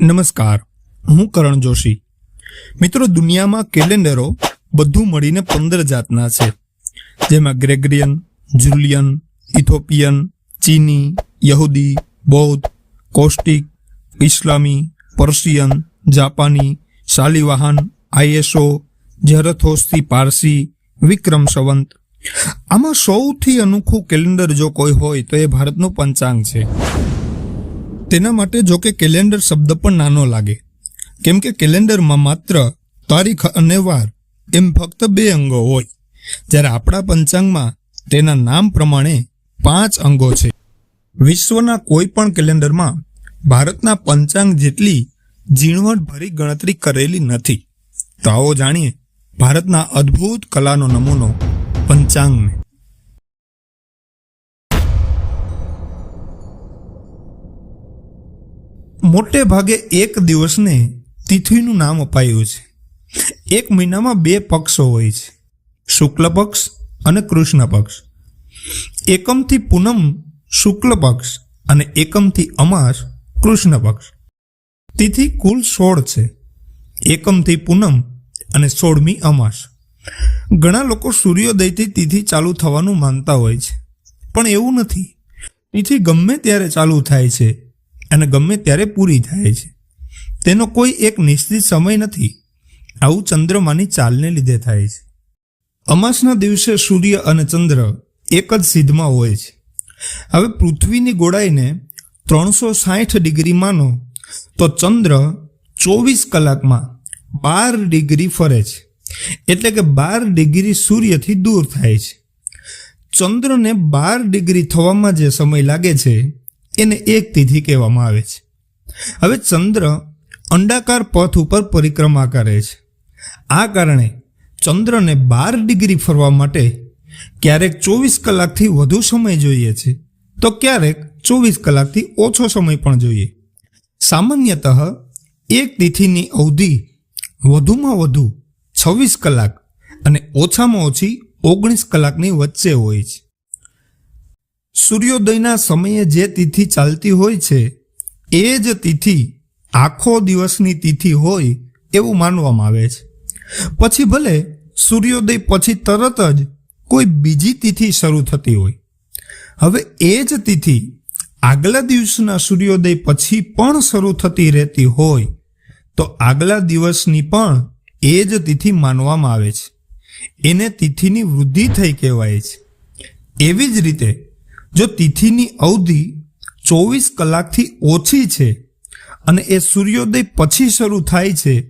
નમસ્કાર, હું કરણ જોશી. મિત્રો, દુનિયામાં કેલેન્ડરો બધું મળીને પંદર જાતના છે. જેમાં ગ્રેગરિયન, જુલિયન, ઇથોપિયન, ચીની, યહૂદી, બૌદ્ધ કોસ્ટિક ઇસ્લામી, પર્શિયન, જાપાની, શાલિવાહન, આઈએસઓ ઝરથોસ્તી પારસી, વિક્રમ સંવંત. આમાં સૌથી અનોખું કેલેન્ડર જો કોઈ હોય તો એ ભારતનું પંચાંગ છે. તેના માટે જો કે કેલેન્ડર શબ્દ પણ નાનો લાગે. કેમ કે કેલેન્ડરમાં માત્ર તારીખ અને વાર, એમ ફક્ત બે અંગો હોય. જ્યારે આપણા પંચાંગમાં તેના નામ પ્રમાણે પાંચ અંગો છે. વિશ્વના કોઈ પણ કેલેન્ડરમાં ભારતના પંચાંગ જેટલી ઝીણવટભરી ગણતરી કરેલી નથી. તો આવો જાણીએ ભારતના અદ્ભુત કલાનો નમૂનો પંચાંગને. મોટે ભાગે એક દિવસને તિથિનું નામ અપાયું છે. એક મહિનામાં બે પક્ષો હોય છે. શુક્લ પક્ષ અને કૃષ્ણ પક્ષ. એકમથી પૂનમ શુક્લ પક્ષ અને એકમથી અમાસ કૃષ્ણ પક્ષ. તિથિ કુલ સોળ છે. એકમથી પૂનમ અને સોળમી અમાસ ઘણા લોકો સૂર્યોદયથી તિથિ ચાલુ થવાનું માનતા હોય છે. પણ એવું નથી. તિથિ ગમે ત્યારે ચાલુ થાય છે. અને ગમે ત્યારે પૂરી થાય છે. તેનો કોઈ એક નિશ્ચિત સમય નથી. આવું ચંદ્રમાની ચાલને લીધે થાય છે. અમાસના દિવસે સૂર્ય અને ચંદ્ર એક જ સિદ્ધમાં હોય છે. હવે પૃથ્વીની ગોળાઈને ત્રણસો સાઠ ડિગ્રી માનો, તો ચંદ્ર ચોવીસ કલાકમાં બાર ડિગ્રી ફરે છે. એટલે કે બાર ડિગ્રી સૂર્યથી દૂર થાય છે. ચંદ્રને બાર ડિગ્રી થવામાં જે સમય લાગે છે એને એક તિથિ કહેવામાં આવે છે. હવે ચંદ્ર અંડાકાર પથ ઉપર પરિક્રમા કરે છે. આ કારણે ચંદ્રને બાર ડિગ્રી ફરવા માટે ક્યારેક ચોવીસ કલાકથી વધુ સમય જોઈએ છે. તો ક્યારેક ચોવીસ કલાકથી ઓછો સમય પણ જોઈએ. સામાન્યતઃ એક તિથિની અવધિ વધુમાં વધુ છવ્વીસ કલાક અને ઓછામાં ઓછી ઓગણીસ કલાકની વચ્ચે હોય છે. સૂર્યોદયના સમયે જે તિથિ ચાલતી હોય છે, એ જ તિથિ આખો દિવસની તિથિ હોય એવું માનવામાં આવે છે. પછી ભલે સૂર્યોદય પછી તરત જ કોઈ બીજી તિથિ શરૂ થતી હોય. હવે એ જ તિથિ આગલા દિવસના સૂર્યોદય પછી પણ શરૂ થતી રહેતી હોય, તો આગલા દિવસની પણ એ જ તિથિ માનવામાં આવે છે. એને તિથિની વૃદ્ધિ થઈ કહેવાય છે. એવી જ રીતે જો તિથિની અવધિ ચોવીસ કલાકથી ઓછી છે અને એ સૂર્યોદય પછી શરૂ થાય છે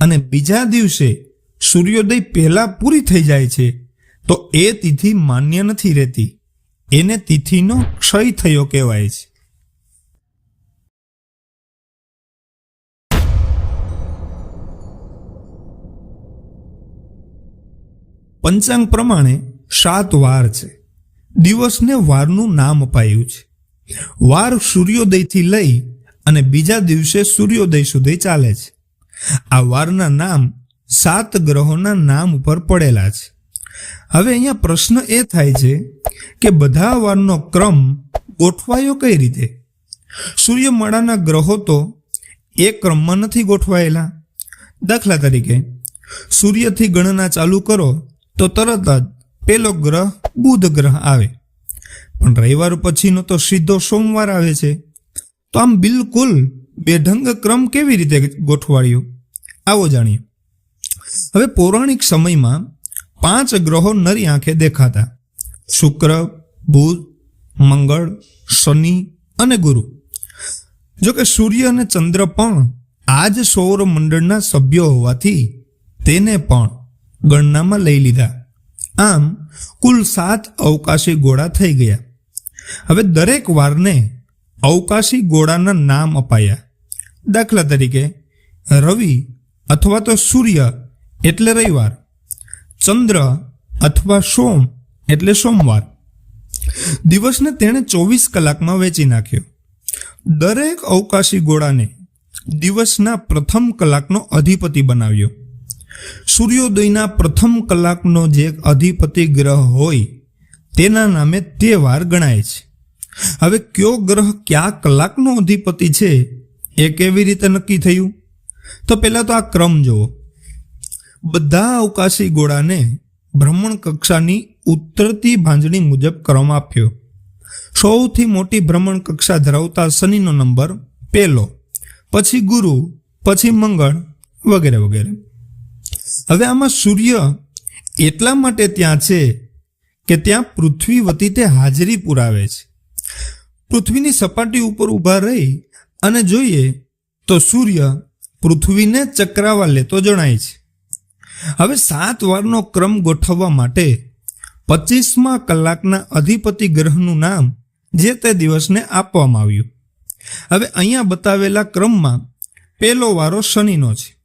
અને બીજા દિવસે સૂર્યોદય પહેલાં પૂરી થઈ જાય છે, તો એ તિથિ માન્ય નથી રહેતી. એને તિથિનો ક્ષય થયો કહેવાય છે. પંચાંગ પ્રમાણે સાત વાર છે. દિવસને વારનું નામ અપાયું છે. વાર સૂર્યોદયથી લઈ અને બીજા દિવસે સૂર્યોદય સુધી ચાલે છે. આ વારના નામ સાત ગ્રહોના નામ ઉપર પડેલા છે. હવે અહીંયા પ્રશ્ન એ થાય છે કે બધા વારનો ક્રમ ગોઠવાયો કઈ રીતે? સૂર્યમાળાના ગ્રહો તો એ ક્રમમાં નથી ગોઠવાયેલા. દાખલા તરીકે, સૂર્યથી ગણના ચાલુ કરો તો તરત જ પેલો ગ્રહ બુધ ગ્રહ આવે. પણ રવિવાર પછીનો તો સીધો સોમવાર આવે છે. તો આમ બિલકુલ બેઢંગ ક્રમ કેવી રીતે ગોઠવાડ્યો આવો જાણીએ. હવે પૌરાણિક સમયમાં પાંચ ગ્રહો નરી આંખે દેખાતા. શુક્ર, બુધ, મંગળ, શનિ અને ગુરુ. જો કે સૂર્ય અને ચંદ્ર પણ આ જ સૌરમંડળના સભ્યો હોવાથી તેને પણ ગણનામાં લઈ લીધા. આમ કુલ સાત અવકાશી ગોળા થઈ ગયા. હવે દરેક વારને અવકાશી ગોળાના નામ અપાયા. દાખલા તરીકે, રવિ અથવા તો સૂર્ય એટલે રવિવાર, ચંદ્ર અથવા સોમ એટલે સોમવાર. દિવસને તેણે ચોવીસ કલાકમાં વેચી નાખ્યો. દરેક અવકાશી ગોળાને દિવસના પ્રથમ કલાકનો અધિપતિ બનાવ્યો. સૂર્યોદયના પ્રથમ કલાકનો જે અધિપતિ ગ્રહ હોય, તેના નામે તે વાર ગણાય છે. હવે કયો ગ્રહ કયા કલાકનો અધિપતિ છે, એ કેવી રીતે નક્કી થયું? તો પહેલાં તો આ ક્રમ જુઓ. બધા અવકાશી ગોળાને ભ્રમણ કક્ષાની ઉતરતી ભાંજણી મુજબ ક્રમ આપ્યો સૌથી મોટી ભ્રમણ કક્ષા ધરાવતા શનિનો નંબર પહેલો, પછી ગુરુ, પછી મંગળ વગેરે વગેરે. હવે આમાં સૂર્ય એટલા માટે ત્યાં છે કે ત્યાં પૃથ્વી વતી તે હાજરી પુરાવે છે. પૃથ્વીની સપાટી ઉપર ઊભા રહી અને જોઈએ તો સૂર્ય પૃથ્વીને ચક્રાવા લેતો જણાય છે. હવે સાત વારનો ક્રમ ગોઠવવા માટે પચીસમા કલાકના અધિપતિ ગ્રહનું નામ જે તે દિવસને આપવામાં આવ્યું. હવે અહીંયા બતાવેલા ક્રમમાં પહેલો વારો શનિનો છે.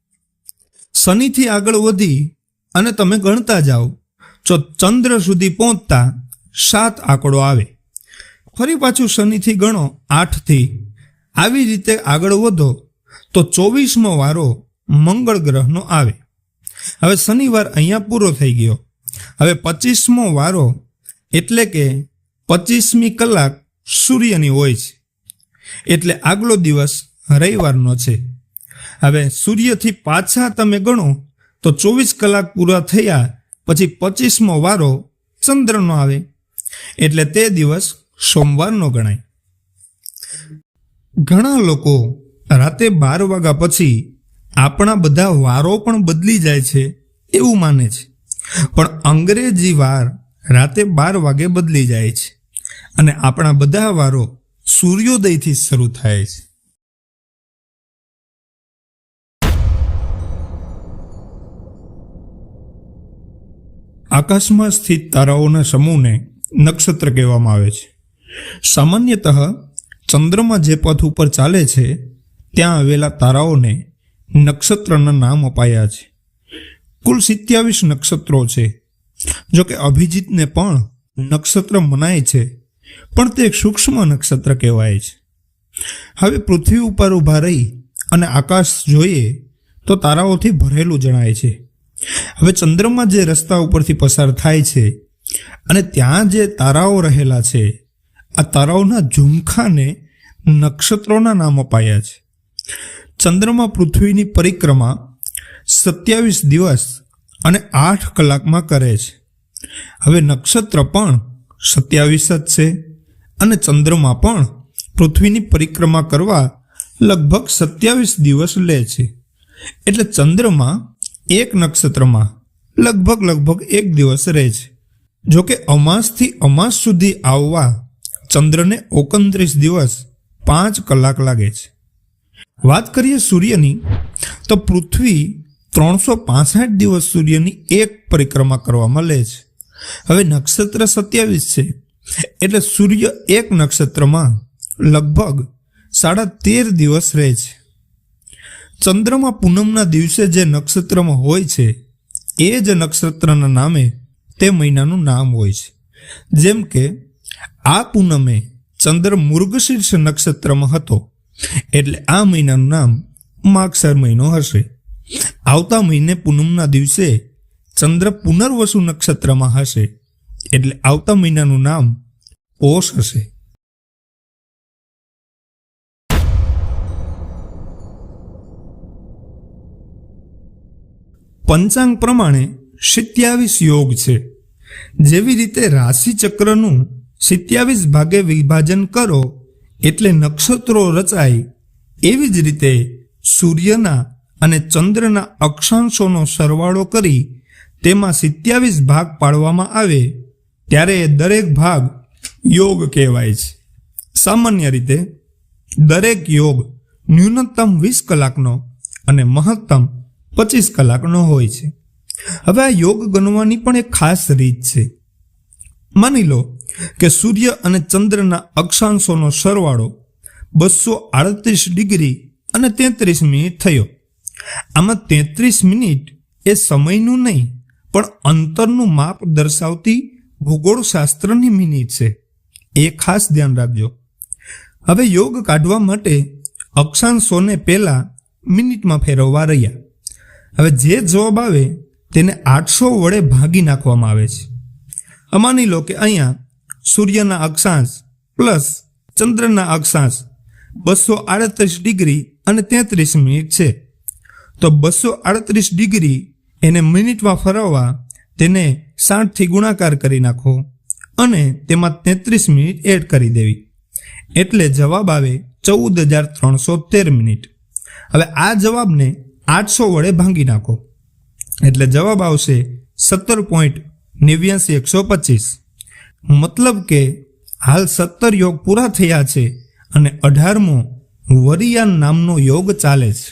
શનિથી આગળ વધી અને તમે ગણતા જાઓ તો ચંદ્ર સુધી પહોંચતા સાત આંકડો આવે. ફરી પાછું શનિથી ગણો આઠથી. આવી રીતે આગળ વધો, તો ચોવીસમો વારો મંગળ ગ્રહનો આવે. હવે શનિવાર અહીંયા પૂરો થઈ ગયો. હવે પચીસમો વારો એટલે કે પચીસમી કલાક સૂર્યની હોય છે. એટલે આગલો દિવસ રવિવારનો છે. હવે સૂર્યથી પાછા તમે ગણો તો ચોવીસ કલાક પૂરા થયા, પછી પચીસમો વારો ચંદ્રનો આવે. એટલે તે દિવસ સોમવારનો ગણાય. ઘણા લોકો રાતે બાર વાગ્યા પછી આપણા બધા વારો પણ બદલી જાય છે એવું માને છે. પણ અંગ્રેજી વાર રાતે બાર વાગે બદલી જાય છે. અને આપણા બધા વારો સૂર્યોદયથી શરૂ થાય છે. આકાશમાં સ્થિત તારાઓના સમૂહને નક્ષત્ર કહેવામાં આવે છે. સામાન્યતઃ ચંદ્રમાં જે પથ ઉપર ચાલે છે, ત્યાં આવેલા તારાઓને નક્ષત્રના નામ અપાયા છે. કુલ સિત્યાવીસ નક્ષત્રો છે. જોકે અભિજીતને પણ નક્ષત્ર મનાય છે, પણ તે સૂક્ષ્મ નક્ષત્ર કહેવાય છે. હવે પૃથ્વી ઉપર ઊભા રહી અને આકાશ જોઈએ તો તારાઓથી ભરેલું જણાય છે. હવે ચંદ્રમાં જે રસ્તા ઉપરથી પસાર થાય છે અને ત્યાં જે તારાઓ રહેલા છે, આ તારાઓના ઝુમખાને નક્ષત્રોના નામ અપાયા છે. ચંદ્રમાં પૃથ્વીની પરિક્રમા સત્યાવીસ દિવસ અને આઠ કલાકમાં કરે છે. હવે નક્ષત્ર પણ સત્યાવીસ જ છે અને ચંદ્રમાં પણ પૃથ્વીની પરિક્રમા કરવા લગભગ સત્યાવીસ દિવસ લે છે. એટલે ચંદ્રમાં એક નક્ષત્રમાં લગભગ લગભગ એક દિવસ રહે છે. જોકે અમાસથી અમાસ સુધી આવવા ચંદ્રને ઓગણત્રીસ દિવસ પાંચ કલાક લાગે છે. વાત કરીએ સૂર્યની, તો પૃથ્વી ત્રણસો પાસઠ દિવસ સૂર્યની એક પરિક્રમા કરવામાં લે છે. હવે નક્ષત્ર સત્યાવીસ છે, એટલે સૂર્ય એક નક્ષત્રમાં લગભગ સાડા તેર દિવસ રહે છે. ચંદ્રમાં પૂનમના દિવસે જે નક્ષત્રમાં હોય છે, એ જ નક્ષત્રના નામે તે મહિનાનું નામ હોય છે. જેમ કે, આ પૂનમે ચંદ્ર મૃગશીર્ષ નક્ષત્રમાં હતો, એટલે આ મહિનાનું નામ માગસર મહિનો હશે. આવતા મહિને પૂનમના દિવસે ચંદ્ર પુનર્વસુ નક્ષત્રમાં હશે, એટલે આવતા મહિનાનું નામ પોષ હશે. પંચાંગ પ્રમાણે સિત્યાવીસ યોગ છે. જેવી રીતે રાશિચક્રનું સિત્યાવીસ ભાગે વિભાજન કરો એટલે નક્ષત્રો રચાય, એવી જ રીતે સૂર્યના અને ચંદ્રના અક્ષાંશોનો સરવાળો કરી તેમાં સિત્યાવીસ ભાગ પાડવામાં આવે, ત્યારે એ દરેક ભાગ યોગ કહેવાય છે. સામાન્ય રીતે દરેક યોગ ન્યૂનતમ વીસ કલાકનો અને મહત્તમ પચીસ કલાકનો હોય છે. હવે આ યોગ ગણવાની પણ એક ખાસ રીત છે. માની લો કે સૂર્ય અને ચંદ્રના અક્ષાંશોનો સરવાળો બસો આડત્રીસ ડિગ્રી અને તેત્રીસ મિનિટ થયો. આમાં તેત્રીસ મિનિટ એ સમયનું નહીં, પણ અંતરનું માપ દર્શાવતી ભૂગોળશાસ્ત્રની મિનિટ છે. એ ખાસ ધ્યાન રાખજો. હવે યોગ કાઢવા માટે અક્ષાંશોને પહેલાં મિનિટમાં ફેરવવા રહ્યા. હવે જે જવાબ આવે તેને આઠસો વડે ભાગી નાખવામાં આવે છે. માની લો કે અહીંયા સૂર્યના અક્ષાંશ પ્લસ ચંદ્રના અક્ષાંશ બસો આડત્રીસ ડિગ્રી અને તેત્રીસ મિનિટ છે. તો બસો આડત્રીસ ડિગ્રી એને મિનિટમાં ફરવવા તેને સાઠથી ગુણાકાર કરી નાખો અને તેમાં તેત્રીસ મિનિટ એડ કરી દેવી. એટલે જવાબ આવે ચૌદ હજાર ત્રણસો તેર મિનિટ. હવે આ જવાબને આઠસો વડે ભાંગી નાખો. એટલે જવાબ આવશે સત્તર પોઈન્ટ નેવ્યાસી એકસો પચીસ. મતલબ કે હાલ સત્તર યોગ પૂરા થયા છે અને અઢારમો વરિયાન નામનો યોગ ચાલે છે.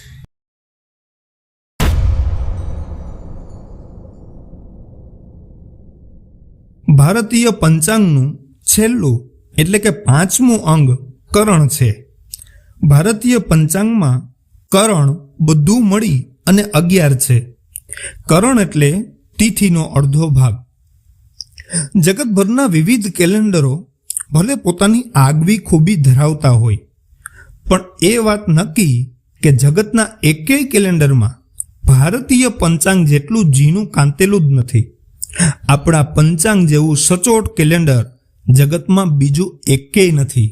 ભારતીય પંચાંગનું છેલ્લું એટલે કે પાંચમું અંગ કરણ છે. ભારતીય પંચાંગમાં કરણ બધું મળી અને અગિયાર છે. કરણ એટલે તિથિનો અડધો ભાગ. જગતભરના વિવિધ કેલેન્ડરો ભલે પોતાની આગવી ખૂબી ધરાવતા હોય, પણ એ વાત નક્કી કે જગતના એકેય કેલેન્ડરમાં ભારતીય પંચાંગ જેટલું ઝીણું કાંતેલું જ નથી. આપણા પંચાંગ જેવું સચોટ કેલેન્ડર જગતમાં બીજું એકેય નથી.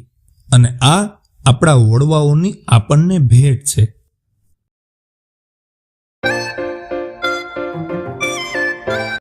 અને આ આપણા વડવાઓની આપણને ભેટ છે.